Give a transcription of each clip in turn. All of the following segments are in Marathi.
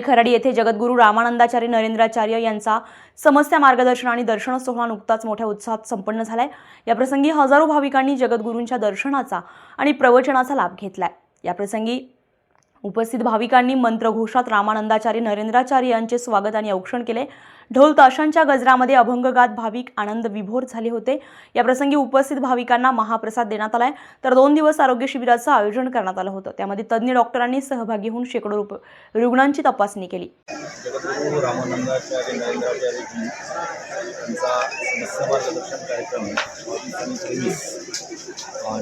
खराडी येथे जगद्गुरू रामानंदाचार्य नरेंद्राचार्य यांचा समस्या मार्गदर्शन आणि दर्शन सोहळा नुकताच मोठ्या उत्साहात संपन्न झालाय. याप्रसंगी हजारो भाविकांनी जगद्गुरूंच्या दर्शनाचा आणि प्रवचनाचा लाभ घेतलाय. याप्रसंगी उपस्थित भाविकांनी मंत्रघोषात रामानंदाचार्य नरेंद्राचार्य यांचे स्वागत आणि औक्षण केले. ढोल ताशांच्या गजरामध्ये अभंगगात भाविक आनंद विभोर झाले होते. याप्रसंगी उपस्थित भाविकांना महाप्रसाद देण्यात आलाय. तर दोन दिवस आरोग्य शिबिराचं आयोजन करण्यात आलं होतं. त्यामध्ये तज्ज्ञ डॉक्टरांनी सहभागी होऊन शेकडो रुप- रुग्णांची तपासणी केली.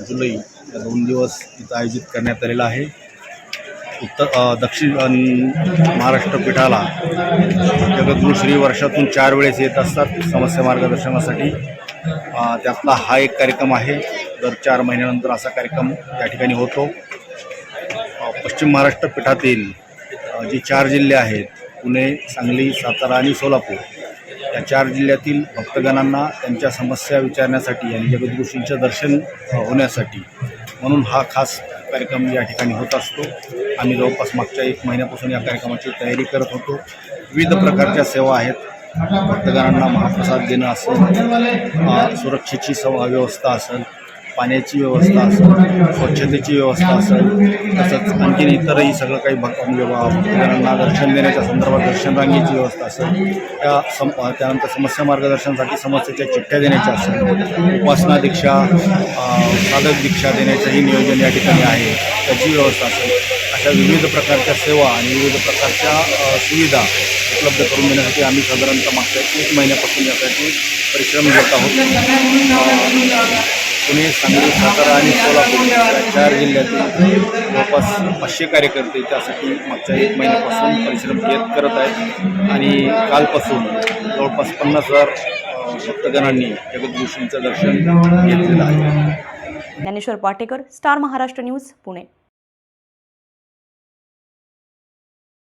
जुलै दोन दिवस इथं आयोजित करण्यात आलेला आहे. उत्तर दक्षिण महाराष्ट्र पीठाला जगद्गुरु श्री वर्षातून चार वेळेस येत असतात समस्या मार्गदर्शनासाठी. त्यातला हा एक कार्यक्रम आहे. दर चार महिन्यानंतर असा कार्यक्रम त्या ठिकाणी होतो. पश्चिम महाराष्ट्र पीठातील जे चार जिल्हे आहेत पुणे सांगली सातारा आणि सोलापूर या चार जिल्ह्यातील भक्तगणांना त्यांच्या समस्या विचारण्यासाठी आणि जगद्गुरूंचं दर्शन होण्यासाठी म्हणून हा खास कार्यक्रम या ठिकाणी होत असतो. आम्ही जवळपास मागच्या एक महिन्यापासून या कार्यक्रमाची तयारी करत होतो. विविध प्रकारच्या सेवा आहेत. भक्तगणांना महाप्रसाद देणं असेल सुरक्षेची सव व्यवस्था असेल पाण्याची व्यवस्था असेल स्वच्छतेची व्यवस्था असेल तसंच आणखीन इतरही सगळं काही भक्त म्हणजे दर्शन देण्याच्या संदर्भात दर्शन रांगेची व्यवस्था असेल त्या सम त्यानंतर समस्या मार्गदर्शनासाठी समस्येच्या चिठ्ठ्या देण्याच्या असेल उपासना दीक्षा साधक दीक्षा देण्याचंही नियोजन या ठिकाणी आहे त्याची व्यवस्था असेल अशा विविध प्रकारच्या सेवा आणि विविध प्रकारच्या सुविधा उपलब्ध करून देण्यासाठी आम्ही साधारणतः मागच्या एक महिन्यापासून यासाठी परिश्रम घेत आहोत. पुणे सांगली सातारा आणि सोलापूर या चार जिल्ह्यातील जवळपास पाचशे कार्यकर्ते त्यासाठी मागच्या एक महिन्यापासून परिश्रम घेत करत आहेत. आणि कालपासून जवळपास पन्नास हजार अ, भक्तजनांनी जगद्गुरूंचं दर्शन घेतलेलं आहे. Dnyaneshwar Patekar star Maharashtra news Pune.